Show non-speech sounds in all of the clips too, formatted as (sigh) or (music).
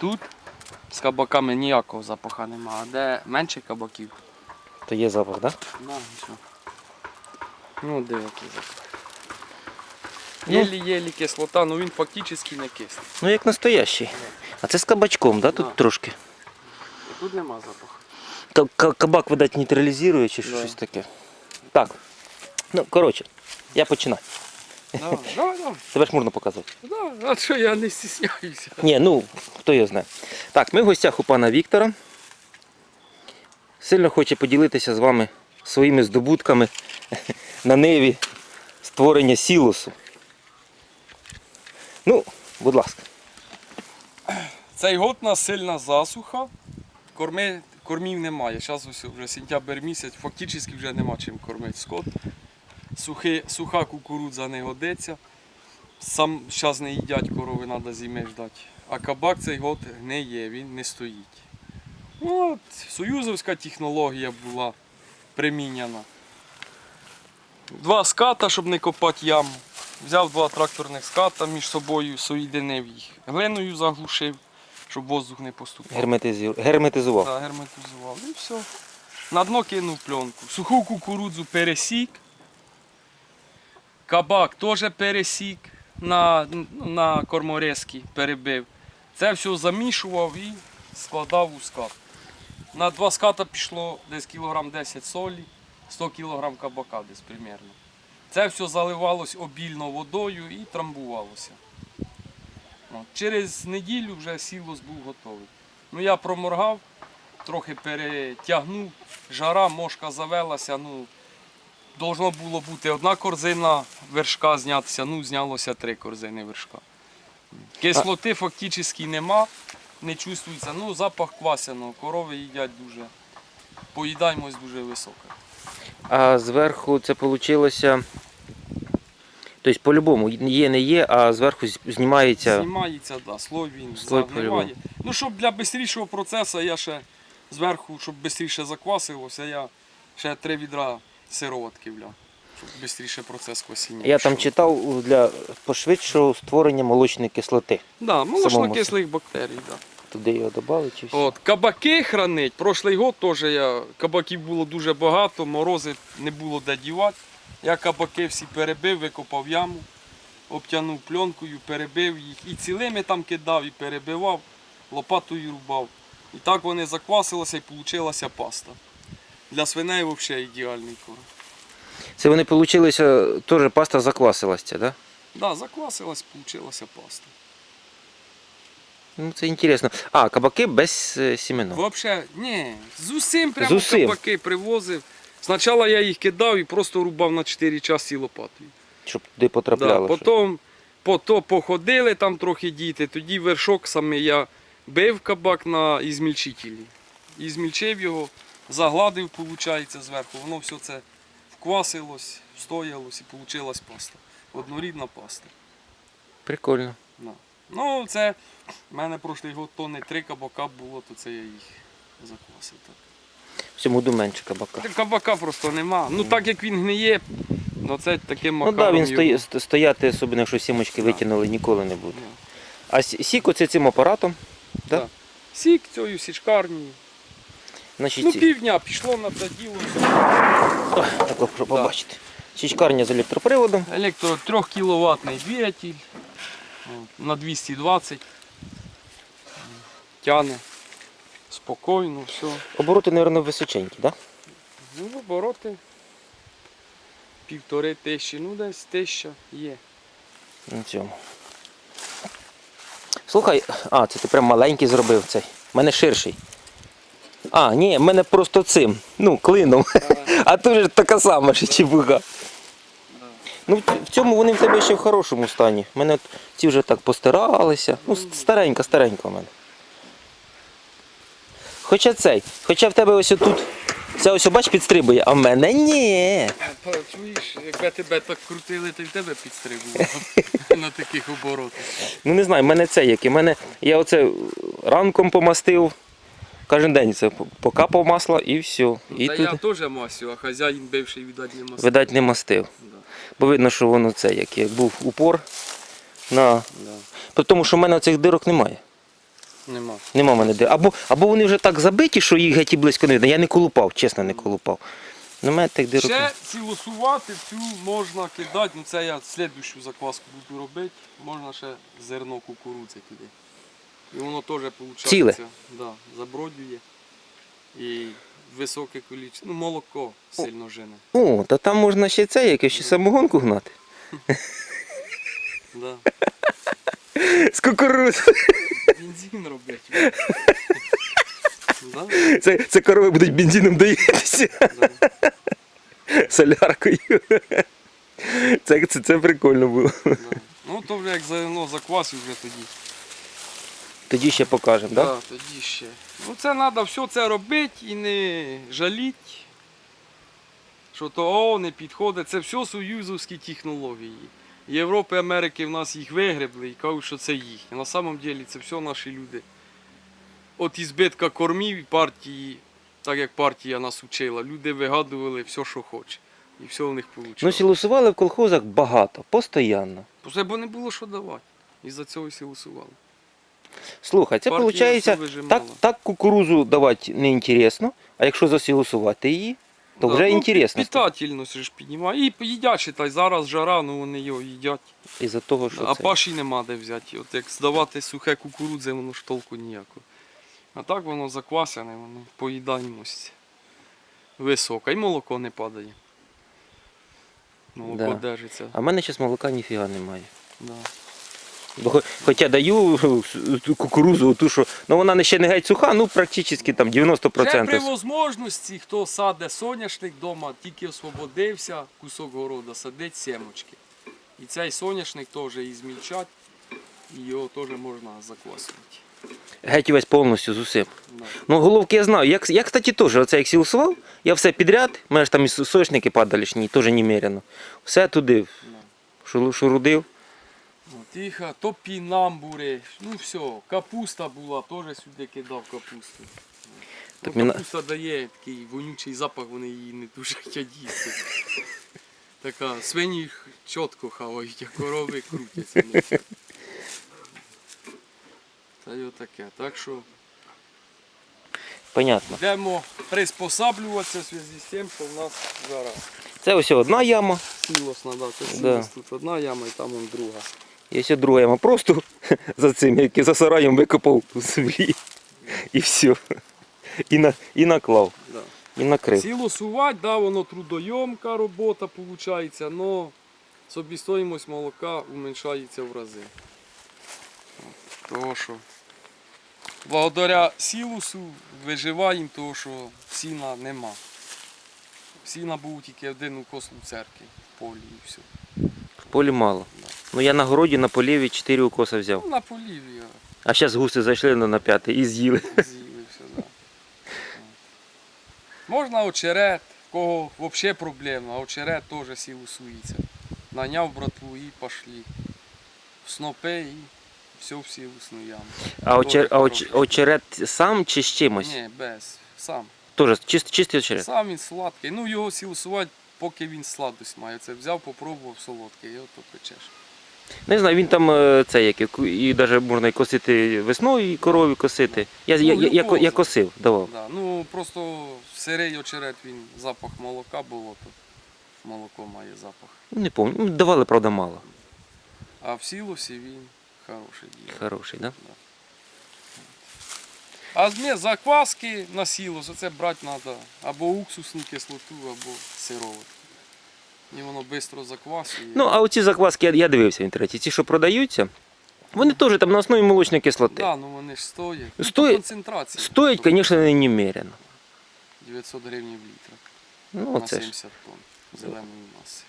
Тут з кабаками ніякого запаха нема, а де менше кабаків. То є запах, так? Да? Ну, де який запах. Ну. Єлі-єлі кислота, ну він фактично не кислий. Ну як настоящий. А це з кабачком, да? Тут Да. трошки. І тут нема запаху. Ка- ка- Кабак, видать, нейтралізує чи Да. щось таке. Так. Ну, коротше, я починаю. Давай, давай, давай. Тебе ж можна показувати. Да, а що я не стісняюся. Ні, ну, хто його знає. Так, ми в гостях у пана Віктора. Сильно хоче поділитися з вами своїми здобутками на ниві створення сілосу. Ну, будь ласка. Цей год у нас сильна засуха, корми, кормів немає. Зараз ось вже сентябрь місяць, фактично вже нема чим кормити скот. Сухи, суха кукурудза не годиться. Сам зараз не їдять корови, треба зими ждати. А кабак цей год не є, він не стоїть. Ну, От, союзовська технологія була приміняна. Два ската, щоб не копати яму. Взяв два тракторних ската між собою, соєдинив їх. Глиною заглушив, щоб воздух не поступав. Герметизу- Герметизував. Так, герметизував. І все. На дно кинув пленку. Суху кукурудзу пересік. Кабак теж пересік на, на корморезки перебив. Це все замішував і складав у скат. На два ската пішло десь кілограм 10 солі, 100 кілограм кабака десь примерно. Це все заливалось обільно водою і трамбувалося. Через неділю вже сілос був готовий. Ну я проморгав, трохи перетягнув, жара, мошка завелася. Ну, должно було бути одна корзина вершка знятися, ну знялося три корзини вершка. Кислоти фактично нема, не чувствується. Ну, запах квасяного, корови їдять дуже. Поїдаємось дуже висока. А зверху це вийшло. Тобто по-любому є, не є, а зверху знімається. Знімається, да, слой він Слой загниває. Ну, щоб для швидшого процесу я ще зверху, щоб швидше заквасилося, я ще три відра сироватки вляв, щоб швидше процес квасіння. Я там читав для пошвидшого створення молочної кислоти. Да, молочно-кислих бактерій, да. Туди його додали чи все? От, кабаки хранить. Прошлий год теж я, кабаків було дуже багато, морози не було де дівати. Я кабаки всі перебив, викопав яму, обтягнув пленкою, перебив їх. І цілими там кидав, і перебивав, лопатою рубав. І так вони заквасилися і вийшла паста. Для свиней взагалі ідеальний корм. Це вони вийшли, теж паста заквасилася, так? Да? Да, заквасилась, вийшла паста. Ну це інтересно. А, кабаки без е, сімена. Взагалі, ні, з усім прямо З усім? кабаки привозив. Спочатку я їх кидав і просто рубав на 4 часи лопатою. Щоб туди. Да, щось. потім пото походили там трохи діти, тоді вершок саме я бив кабак на ізмільчителі. Ізмільчив його, загладив, виходить, зверху. Воно все це вквасилось, встоялось і вийшла паста. Однорідна паста. Прикольно. Да. Ну, це в мене прошлий год тонни три кабака було, то це я їх заквасив. Так. В цьому году менше кабака. Кабака просто нема. Ну так як він гниє, ну це таким Ну так, да, він його- стої, ст- стояти, особливо якщо сімочки Да. витягнули, ніколи не буде. Ну. А сі- сік оце цим апаратом. Да? Да. Сік цією січкарнею. Значить, Ну, півдня пішло на це діло. так, от, щоб побачити. Січкарня з електроприводом. Електро 3 кіловатний двигатель на 220. Тяне. Спокійно, все. Обороти, мабуть, височенькі, так? Ну, обороти. Півтори тисячі, ну десь тисяча є. На цьому. Слухай, а, це ти прям маленький зробив цей. У мене ширший. А, ні, в мене просто цим. Ну, клином. (laughs) А тут же така сама ж чебуга. Ну, в- цьому вони в тебе ще в хорошому стані. У мене от ці вже так постиралися. Ну, старенька, старенька в мене. Хоча цей, хоча в тебе ось тут, ця ось бач підстрибує, а в мене ні. Чуєш, якби тебе так крутили, то й в тебе підстрибувало (laughs) на таких оборотах. Ну не знаю, в мене це як. У мене я оце ранком помастив, кожен день це покапав масло і все. І Та тут, я теж масю, а хазяїн бивший, віддать, не масив. видать, не мастив. Да, Бо видно, що воно це як, як був упор на. да. Тому що в мене цих дирок немає. Нема. Нема в мене де. Або, або вони вже так забиті, що їх геть і близько не видно. Я не колупав, чесно, не колупав. Ну, мене так дирок. Ще цілосувати цю можна кидати, ну це я слідущу закваску буду робити, можна ще зерно кукурудзи туди. І воно теж виходить. Ціле? Да, забродює. І високе количество. Ну, молоко сильно жене. О, та там можна ще це, якось ще самогонку гнати. Да. З кукурудзи. Бензин робить. (laughs) да? Це, це корови будуть бензином доїтися. Да. Соляркою. Це, це, це прикольно було. Да. Ну то вже як зерно заквасив вже тоді. Тоді ще покажемо, так? Да? Да, тоді ще. Ну це треба все це робити і не жаліти. Що то о, не підходить. Це все союзовські технології. Європи, Америки в нас їх вигребли і кажуть, що це їхнє. На самом деле це все наші люди. От із збитка кормів партії, так як партія нас учила, люди вигадували все, що хоче. І все в них вийшло. Ну, сілусували в колхозах багато, постійно. бо не було що давати. І за цього і силусували. Слухай, це Партія виходить, вижимала. так, так кукурузу давати не інтересно, а якщо засілусувати її, то вже ну, інтересно. Питательність ж піднімає. І їдять, считай, зараз жара, ну вони його їдять. Із-за того, що а це. паші нема де взяти. От як здавати сухе кукурудзи, воно ж толку ніякого. А так воно заквасене, воно поїдаємость висока. І молоко не падає. Молоко Да. держиться. А в мене зараз молока ніфіга немає. Да. Бо, хоча даю кукурузу, ту, що ну вона ще не геть суха, ну практично там Ще при 90%. можливості, хто саде соняшник вдома, тільки освободився, кусок города, садить семочки. І цей соняшник теж і змільчать, і його теж можна заквасувати. Геть весь повністю з усім. Да. Ну, головки я знаю. Я, я кстати, теж оце як сілсував, я все підряд, у мене ж там і сошники падалішні, теж немерено. Все туди Да. шуру- шурудив. Тихо, топінамбури, ну все, капуста була, теж сюди кидав капусту. Так ну, капуста дає такий вонючий запах, вони її не дуже хочуть їсти. Така, свині чітко хавають, а корови крутяться. Та й отаке. Так що Понятно. йдемо приспосаблюватися в зв'язку з тим, що в нас зараз Це ось одна яма, сілосна, да, це Да. тут одна яма і там он друга. І ось друга яма. Просто (laughs) за цим, який за сараєм викопав у землі. І все. І, на, і наклав, Да. і накрив. Сілосувати, да, воно трудойомка робота виходить, але собівартість молока уменьшається в рази. Того що благодаря сілусу виживаємо, того що сіна нема. Сіна був тільки один у церкві в полі і все. В полі мало. Ну я на городі на поліві 4 укоса взяв. Ну, на поліві А зараз гуси зайшли на, на п'ятий і з'їли. з'їли все, да. Можна очерет, в кого взагалі проблема, а очерет теж сілусується. Наняв братву і пошли. В снопи і все в сілусну яму. А, очер, а оч, очерет сам чи з чимось? Ні, без. Сам. Тоже чист, чистий очерет. Сам він сладкий. Ну його сілусувати, поки він сладость має. Це взяв, попробував солодкий, і ото печеш. Не знаю, він там е, це як, і навіть можна і косити весною, і корові косити. Я, я, я, я, я косив, давав. Да. Ну просто в сирий очерет, він запах молока було, то молоко має запах. Ну, Не пам'ятаю. Ну, Давали, правда, мало. А в сілосі він хороший діє. Хороший, да? А з закваски на сілос, оце брати треба або уксусну кислоту, або сироватку. І воно швидко заквасує. Ну, а оці закваски я, я дивився в інтернеті. Ці, що продаються, вони теж там на основі молочної кислоти. да, ну вони ж стоять. Ну, Стоять- по концентрації. Стоять, Тобто звісно, немерено. 900 гривень в літр Ну, на оце ж. 70 тонн зеленої маси.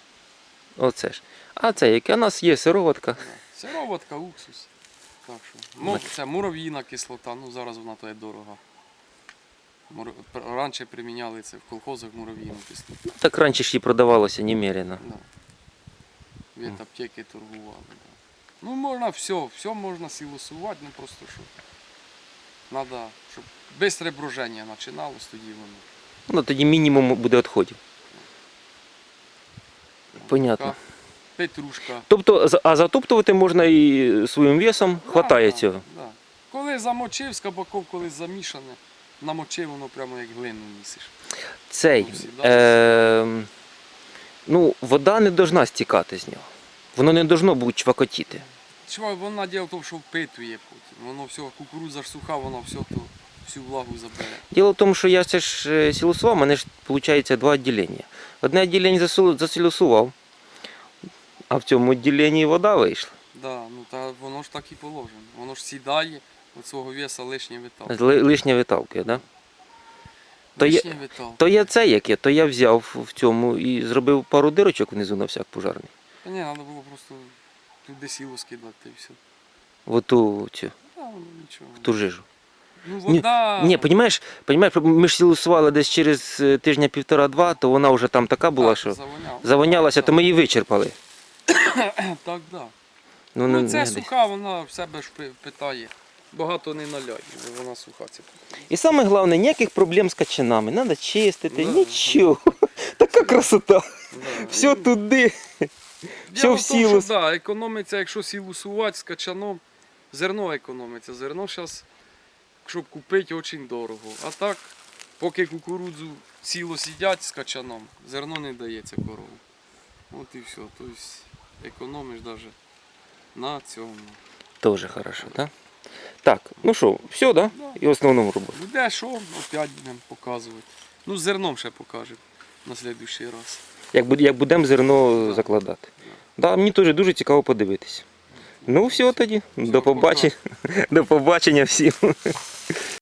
Оце ж. А це яке? У нас є сироватка. Да. Сироватка, уксус. Так що. Ну, це мурав'їна кислота, ну зараз вона то є дорога. Раніше приміняли це в колхозах мурав'їну кислоту. Так раніше ж і продавалося немерено. Да. Від аптеки торгували. Да. Ну можна все, все можна сілосувати, ну просто що. Надо, щоб швидке броження починалось, тоді воно. Ну, тоді мінімум буде відходів. Понятно. Петрушка. Тобто, а затоптувати можна і своїм весом, хватає Да, цього. Да. коли замочив, з кабаком коли замішане, намочив, воно прямо як глину місиш. Цей. Е, ну, вода не должна стікати з нього. Воно не должно бути чвакотіти. Чувак, вона діло в тому, що впитує потім. Воно все, кукурудза ж суха, воно все то, всю влагу забере. Діло в тому, що я це ж е, сілосував, у мене ж виходить два відділення. Одне відділення засілосував, а в цьому відділенні вода вийшла. Да, ну та воно ж так і положено. Воно ж сідає, від свого веса лишнє витал. Ли- Лишня виталка, да? То є-. То я це яке, то я взяв в цьому і зробив пару дирочок внизу на всяк пожарний. Та ні, треба було просто туди сіло скидати і все. В оту цю, Та воно нічого. в ту жижу. Ну вода. Ні, понімаєш, понімаєш, ми ж сілосували десь через е, тижня півтора-два, то вона вже там така була, так, що завоняла. завонялася, то ми її вичерпали. Так, да. Ну, Ну, не- це не суха, вона в себе ж пи- питає. Багато не наляй, бо вона суха. Це. І саме головне, ніяких проблем з качанами. Треба чистити, Да. нічого. (laughs) Така красота. Да. Все туди. Діло в в тому, да, економиться, якщо сілусувати з качаном, зерно економиться. Зерно зараз, щоб купити, дуже дорого. А так, поки кукурудзу ціло сидять з качаном, зерно не дається корову. От і все. Тобто економиш навіть на цьому. Теж хорошо, так? Так, ну що, все, да? І основному роботу. де що, опять будемо показувати. Ну, з зерном ще покажемо на наступний раз. Як, буде- як будемо зерно закладати. Да, мені теж дуже цікаво подивитися. Ну, все тоді. До побачення. (laughs) До побачення всім.